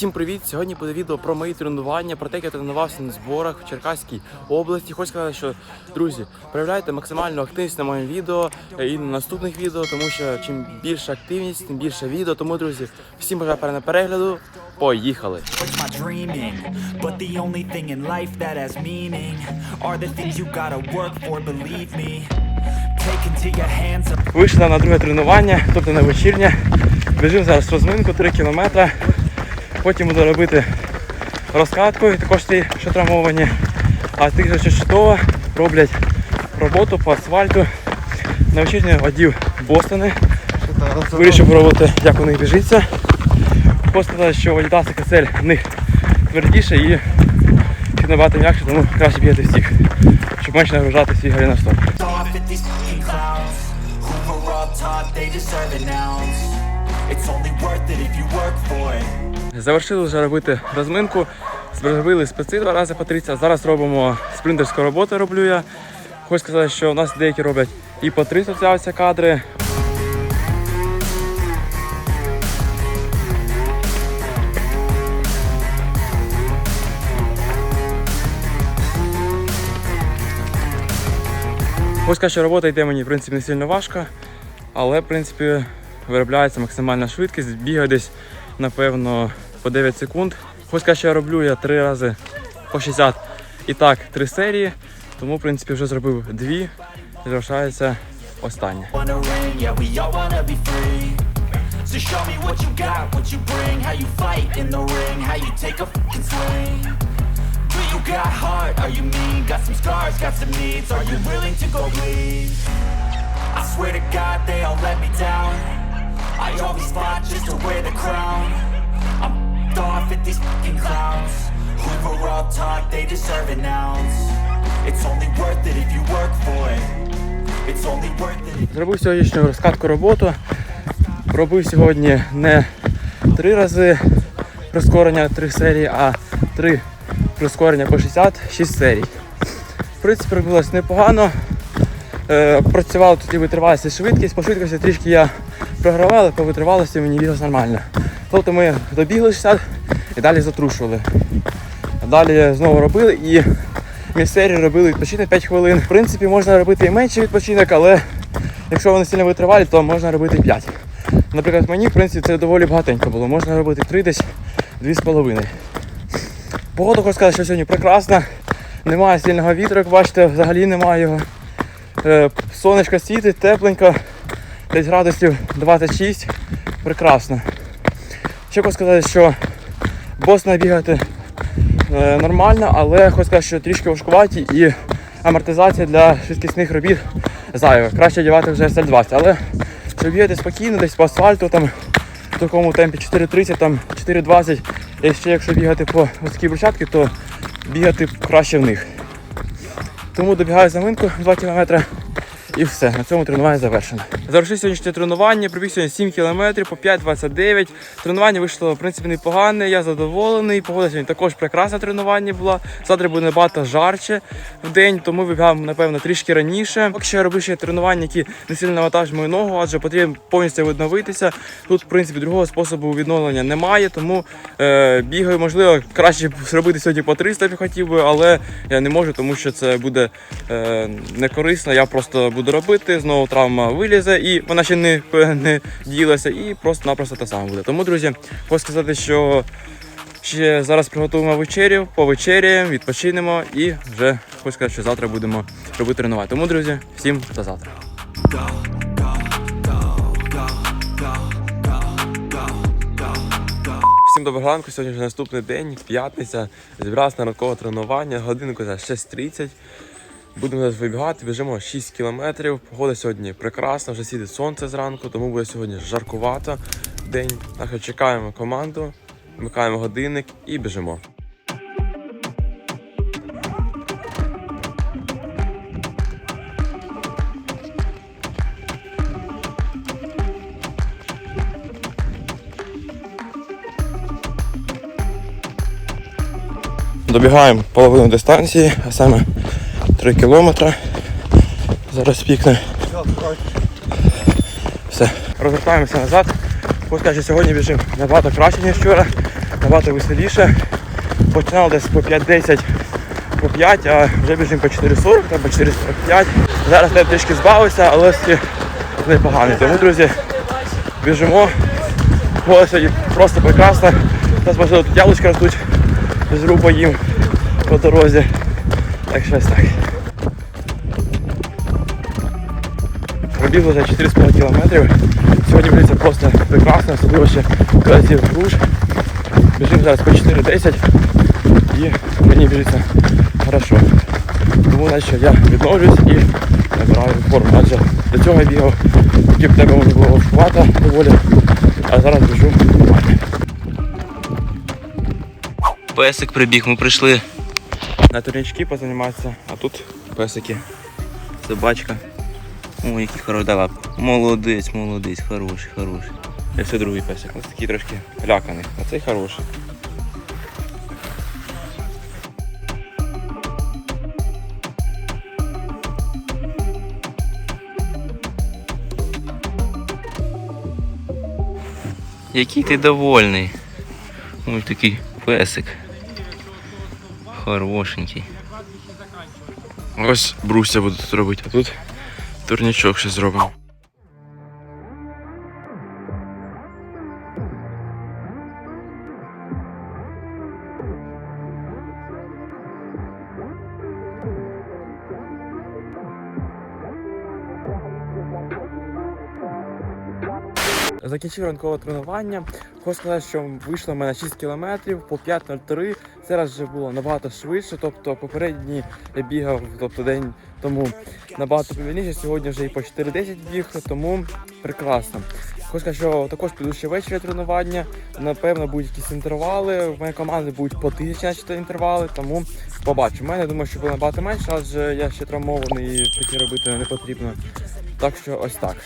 Всім привіт! Сьогодні буде відео про мої тренування, про те, як я тренувався на зборах в Черкаській області. Хочу сказати, що друзі, проявляйте максимальну активність на моєму відео е, і на наступних відео, тому що чим більша активність, тим більше відео. Тому, друзі, всім бажаю перегляду перегляду. Поїхали! Вийшла на друге тренування, тобто на вечірнє. Біжимо зараз розминку 3 кілометри. Потім буду робити розкатку, і також ті, що травмовані. А тих, що чудово, роблять роботу по асфальту. На вечірню одів Бостони. Вирішив пробувати, як у них біжиться. Хочу що Adidas і KSL в них твердіше і набагато м'якше, тому краще бігати всіх, щоб менше нагружати свій голеностоп. off at Завершили вже робити розминку. Зробили специ два рази по 30, а зараз робимо спринтерську роботу роблю я. Хочу сказати, що у нас деякі роблять і по 30 з'являються кадри. Сказати, що робота йде мені в принципі не сильно важко, але в принципі виробляється максимальна швидкість, бігаю десь напевно по 9 секунд. Сказати, що я роблю я три рази по 60 і так три серії, тому в принципі вже зробив дві і залишається остання. So show me what you got, what you bring, how you fight in the ring, how you take a fucking swing. Do you got heart? Are you mean? Got some scars, got some needs. Are you willing to go bleed? I swear to God, they all let me down. I always fought just to wear the crown. I'm off at these fucking clowns who were all taught they deserve an ounce. It's only worth it if you work for it. It's only worth it. Зробив сьогоднішню розкатку роботу. Робив сьогодні не три рази прискорення три серії, а три прискорення по 66 серій. В принципі, робилось непогано. Е, працював тоді витривалість і швидкість. По швидкості трішки я програвав, але по мені біглось нормально. Тобто ми добігли 60 і далі затрушували. Далі знову робили і між робили відпочинок 5 хвилин. В принципі, можна робити і менший відпочинок, але якщо вони сильно витривалі, то можна робити 5. Наприклад, мені в принципі це доволі багатенько було. Можна робити 3 десь 2,5. Погода хочу сказати, що сьогодні прекрасна. Немає сильного вітру, як бачите, взагалі немає його. Е, Сонечко світить, тепленько, десь градусів 26. Прекрасно. Ще хочу сказати, що Босна бігати е, нормально, але хочу сказати, що трішки важкуваті і амортизація для швидкісних робіт зайва. Краще одягати вже SL20. Але щоб бігати спокійно, десь по асфальту, там, в такому темпі 4.30, там 4.20, і ще якщо бігати по високій брусчатки, то бігати краще в них. Тому добігаю заминку 2 км і все, на цьому тренування завершено. Завершив сьогоднішнє тренування, пробіг сьогодні 7 км по 5.29. Тренування вийшло в принципі непогане, я задоволений. Погода сьогодні також прекрасне тренування була. Завтра буде набагато жарче в день, тому вибігав, напевно, трішки раніше. Поки що я робив ще тренування, які не сильно навантажують мою ногу, адже потрібно повністю відновитися. Тут, в принципі, другого способу відновлення немає, тому е, бігаю, можливо, краще зробити сьогодні по 300 б хотів би, але я не можу, тому що це буде е, не. Я просто буду робити, знову травма вилізе, і вона ще не, не ділася, і просто-напросто те саме буде. Тому, друзі, хочу сказати, що ще зараз приготуємо вечерю, повечеряємо, відпочинемо і вже хочу сказати, що завтра будемо робити тренувати. Тому, друзі, всім до завтра. Всім доброго ранку, сьогодні вже наступний день, п'ятниця. Зібрався на ранкове тренування, годинку за 6.30. Будемо зараз вибігати, біжимо 6 кілометрів. Погода сьогодні прекрасна, вже сідить сонце зранку, тому буде сьогодні жаркувато день. Так чекаємо команду, вмикаємо годинник і біжимо. Добігаємо половину дистанції, а саме 3 кілометри. Зараз пікне. Все. Розвертаємося назад. Сказати, що сьогодні біжимо набагато краще, ніж вчора. набагато веселіше. Починали десь по 5-10, по 5, а вже біжимо по 4.40 та по 4.45. Зараз я трішки збавився, але все непоганий. Тому, друзі, біжимо. Сьогодні просто прекрасно. Зараз можливо тут яблучка ростуть, з їм по дорозі. Так щось так. Пробігли за 4,5 кілометрів. Сьогодні вулиця просто прекрасна, особливо ще коли з'їв груш. Біжимо зараз по 4.10 і мені біжиться хорошо. Тому наче я відновлююсь і набираю форму. Адже до цього я бігав, тільки в тебе мені було важкувато доволі, а зараз біжу нормально. Песик прибіг, ми прийшли. На турнічки позаніматися, а тут песики. Собачка. Ой, який хороший да. Молодець, молодець, хороший, хороший. І все другий песик. Ось такий трошки ляканий, а цей хороший. Який ти довольний. Ой, такий песик. Хорошенький. Ось бруся буду тут робити, а тут турнічок ще зробимо. Закінчив ранкове тренування. Хочу сказати, що вийшло в мене 6 кілометрів по 5.03. Зараз вже було набагато швидше. Тобто попередній я бігав, тобто день тому набагато повільніше. Сьогодні вже і по 4.10 біг, тому прекрасно. Хочу сказати, що також піду ще ввечері тренування. Напевно, будуть якісь інтервали. В моїй команди будуть по тисячі інтервали, тому побачу. У мене думаю, що буде набагато менше, адже я ще травмований і такі робити не потрібно. Так що ось так.